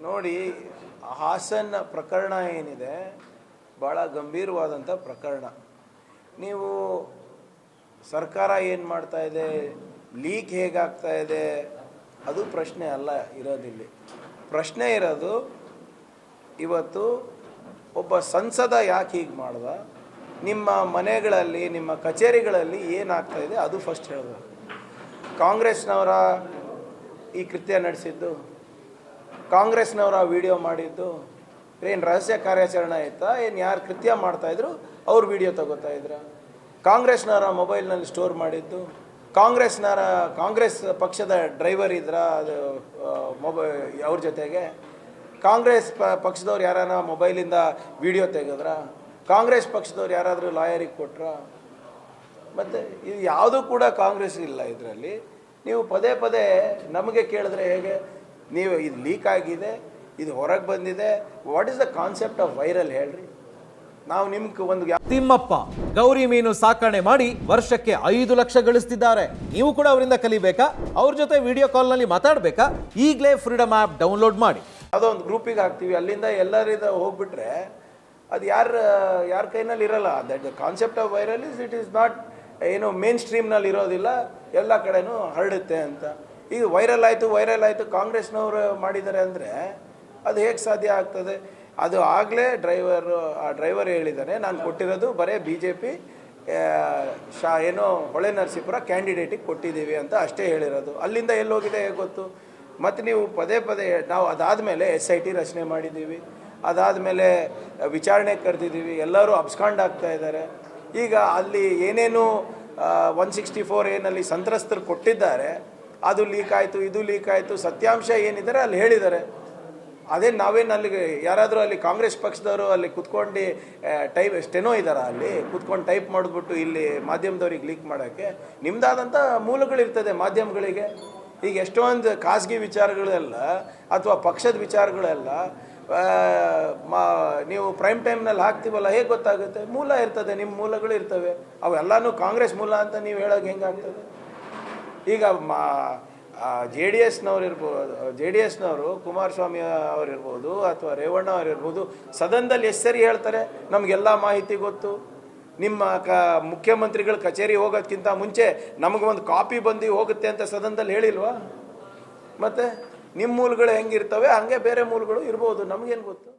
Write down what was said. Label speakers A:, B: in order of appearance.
A: ನೋಡಿ, ಹಾಸನ ಪ್ರಕರಣ ಏನಿದೆ ಭಾಳ ಗಂಭೀರವಾದಂಥ ಪ್ರಕರಣ. ನೀವು ಸರ್ಕಾರ ಏನು ಮಾಡ್ತಾ ಇದೆ, ಲೀಕ್ ಹೇಗಾಗ್ತಾ ಇದೆ, ಅದು ಪ್ರಶ್ನೆ ಅಲ್ಲ, ಇರೋದಿಲ್ಲಿ. ಪ್ರಶ್ನೆ ಇರೋದು, ಇವತ್ತು ಒಬ್ಬ ಸಂಸದ ಯಾಕೆ ಹೀಗೆ ಮಾಡ್ದ, ನಿಮ್ಮ ಮನೆಗಳಲ್ಲಿ, ನಿಮ್ಮ ಕಚೇರಿಗಳಲ್ಲಿ ಏನಾಗ್ತಾ ಇದೆ, ಅದು ಫಸ್ಟ್ ಹೇಳಬೇಕು. ಕಾಂಗ್ರೆಸ್ನವರ ಈ ಕೃತ್ಯ ನಡೆಸಿದ್ದು? ಕಾಂಗ್ರೆಸ್ನವರ ವಿಡಿಯೋ ಮಾಡಿದ್ದು, ಏನು ರಹಸ್ಯ ಕಾರ್ಯಾಚರಣೆ ಆಯ್ತಾ, ಏನು ಯಾರು ಕೃತ್ಯ ಮಾಡ್ತಾಯಿದ್ರು ಅವ್ರು ವಿಡಿಯೋ ತಗೋತಾ ಇದ್ರ. ಕಾಂಗ್ರೆಸ್ನವರ ಮೊಬೈಲ್ನಲ್ಲಿ ಸ್ಟೋರ್ ಮಾಡಿದ್ದು, ಕಾಂಗ್ರೆಸ್ನವರ, ಕಾಂಗ್ರೆಸ್ ಪಕ್ಷದ ಡ್ರೈವರ್ ಇದ್ರ, ಅದು ಮೊಬೈ, ಅವ್ರ ಜೊತೆಗೆ. ಕಾಂಗ್ರೆಸ್ ಪ, ಪಕ್ಷದವ್ರು ಯಾರಾನ ಮೊಬೈಲಿಂದ ವಿಡಿಯೋ ತೆಗೆದ್ರ, ಕಾಂಗ್ರೆಸ್ ಪಕ್ಷದವ್ರು ಯಾರಾದರೂ ಲಾಯರಿಗೆ ಕೊಟ್ರ. ಮತ್ತು ಇದು ಯಾವುದೂ ಕೂಡ ಕಾಂಗ್ರೆಸ್ ಇಲ್ಲ ಇದರಲ್ಲಿ. ನೀವು ಪದೇ ಪದೇ ನಮಗೆ ಕೇಳಿದ್ರೆ ಹೇಗೆ ನೀವು ಇದು ಲೀಕ್ ಆಗಿದೆ ಇದು ಹೊರಗೆ ಬಂದಿದೆ. What is the concept of viral ಹೇಳ್ರಿ? ನಾವು ನಿಮ್ಗೆ ಒಂದು
B: ತಿಮ್ಮಪ್ಪ ಗೌರಿ ಮೀನು ಸಾಕಣೆ ಮಾಡಿ ವರ್ಷಕ್ಕೆ ಐದು ಲಕ್ಷ ಗಳಿಸ್ತಿದ್ದಾರೆ. ನೀವು ಕೂಡ ಅವರಿಂದ ಕಲಿಬೇಕಾ? ಅವ್ರ ಜೊತೆ ವಿಡಿಯೋ ಕಾಲ್ನಲ್ಲಿ ಮಾತಾಡಬೇಕಾ? ಈಗಲೇ ಫ್ರೀಡಮ್ ಆ್ಯಪ್ ಡೌನ್ಲೋಡ್ ಮಾಡಿ.
A: ಯಾವುದೋ ಒಂದು ಗ್ರೂಪಿಗೆ ಹಾಕ್ತೀವಿ. ಅಲ್ಲಿಂದ ಎಲ್ಲರಿಂದ ಹೋಗ್ಬಿಟ್ರೆ ಅದು ಯಾರ ಯಾರ ಕೈನಲ್ಲಿ ಇರಲ್ಲ. That the concept of viral is it is not ಏನು ಮೇನ್ ಸ್ಟ್ರೀಮ್ನಲ್ಲಿ ಇರೋದಿಲ್ಲ. ಎಲ್ಲ ಕಡೆನೂ ಹರಡುತ್ತೆ ಅಂತ. ಈಗ ವೈರಲ್ ಆಯಿತು ವೈರಲ್ ಆಯಿತು, ಕಾಂಗ್ರೆಸ್ನವರು ಮಾಡಿದ್ದಾರೆ ಅಂದರೆ ಅದು ಹೇಗೆ ಸಾಧ್ಯ ಆಗ್ತದೆ? ಅದು ಆಗಲೇ ಡ್ರೈವರು ಆ ಡ್ರೈವರ್ ಹೇಳಿದ್ದಾನೆ, ನಾನು ಕೊಟ್ಟಿರೋದು ಬರೇ ಬಿ ಜೆ ಪಿ ಶಾ, ಏನೋ ಹೊಳೆ ನರಸೀಪುರ ಕ್ಯಾಂಡಿಡೇಟಿಗೆ ಕೊಟ್ಟಿದ್ದೀವಿ ಅಂತ ಅಷ್ಟೇ ಹೇಳಿರೋದು. ಅಲ್ಲಿಂದ ಎಲ್ಲೋಗಿದೆ ಗೊತ್ತು? ಮತ್ತು ನೀವು ಪದೇ ಪದೇ, ನಾವು ಅದಾದಮೇಲೆ ಎಸ್ ಐ ಟಿ ರಚನೆ ಮಾಡಿದ್ದೀವಿ. ಅದಾದಮೇಲೆ ವಿಚಾರಣೆ ಕರೆದಿದ್ದೀವಿ. ಎಲ್ಲರೂ ಅಬ್ಸ್ಕಾಂಡ್ ಆಗ್ತಾ ಇದ್ದಾರೆ. ಈಗ ಅಲ್ಲಿ ಏನೇನು ಒನ್ ಸಿಕ್ಸ್ಟಿ ಫೋರ್ ಏನಲ್ಲಿ ಸಂತ್ರಸ್ತರು ಕೊಟ್ಟಿದ್ದಾರೆ ಅದು ಲೀಕ್ ಆಯಿತು, ಇದು ಲೀಕ್ ಆಯಿತು, ಸತ್ಯಾಂಶ ಏನಿದ್ದಾರೆ ಅಲ್ಲಿ ಹೇಳಿದ್ದಾರೆ. ಅದೇ ನಾವೇನು ಅಲ್ಲಿಗೆ ಯಾರಾದರೂ ಅಲ್ಲಿ ಕಾಂಗ್ರೆಸ್ ಪಕ್ಷದವರು ಅಲ್ಲಿ ಕುತ್ಕೊಂಡು ಟೈಪ್ ಸ್ಟೆನೋ ಇದ್ದಾರ ಅಲ್ಲಿ, ಕುತ್ಕೊಂಡು ಟೈಪ್ ಮಾಡಿಬಿಟ್ಟು ಇಲ್ಲಿ ಮಾಧ್ಯಮದವ್ರಿಗೆ ಲೀಕ್ ಮಾಡೋಕ್ಕೆ ನಿಮ್ಮದಾದಂಥ ಮೂಲಗಳಿರ್ತದೆ ಮಾಧ್ಯಮಗಳಿಗೆ. ಈಗ ಎಷ್ಟೊಂದು ಖಾಸಗಿ ವಿಚಾರಗಳೆಲ್ಲ ಅಥವಾ ಪಕ್ಷದ ವಿಚಾರಗಳೆಲ್ಲ ಮಾ, ನೀವು ಪ್ರೈಮ್ ಟೈಮ್ನಲ್ಲಿ ಹಾಕ್ತೀವಲ್ಲ, ಹೇಗೆ ಗೊತ್ತಾಗುತ್ತೆ? ಮೂಲ ಇರ್ತದೆ ನಿಮ್ಮ ಮೂಲಗಳು ಇರ್ತವೆ. ಅವೆಲ್ಲನೂ ಕಾಂಗ್ರೆಸ್ ಮೂಲ ಅಂತ ನೀವು ಹೇಳೋಕೆ ಹೆಂಗಾಗ್ತದೆ ಈಗ ಮಾ ಜೆ ಡಿ ಎಸ್ನವ್ರು ಇರ್ಬೋದು ಜೆ ಡಿ ಎಸ್ನವರು ಕುಮಾರಸ್ವಾಮಿ ಅವರಿರ್ಬೋದು ಅಥವಾ ರೇವಣ್ಣ ಅವರಿರ್ಬೋದು, ಸದನದಲ್ಲಿ ಎಷ್ಟು ಸರಿ ಹೇಳ್ತಾರೆ? ನಮಗೆಲ್ಲ ಮಾಹಿತಿ ಗೊತ್ತು. ನಿಮ್ಮ ಕ, ಮುಖ್ಯಮಂತ್ರಿಗಳ ಕಚೇರಿ ಹೋಗೋದಕ್ಕಿಂತ ಮುಂಚೆ ನಮಗೆ ಒಂದು ಕಾಪಿ ಬಂದು ಹೋಗುತ್ತೆ ಅಂತ ಸದನದಲ್ಲಿ ಹೇಳಿಲ್ವಾ? ಮತ್ತೆ ನಿಮ್ಮ ಮೂಲಗಳು ಹೆಂಗಿರ್ತವೆ, ಹಂಗೆ ಬೇರೆ ಮೂಲಗಳು ಇರ್ಬೋದು, ನಮಗೇನು ಗೊತ್ತು?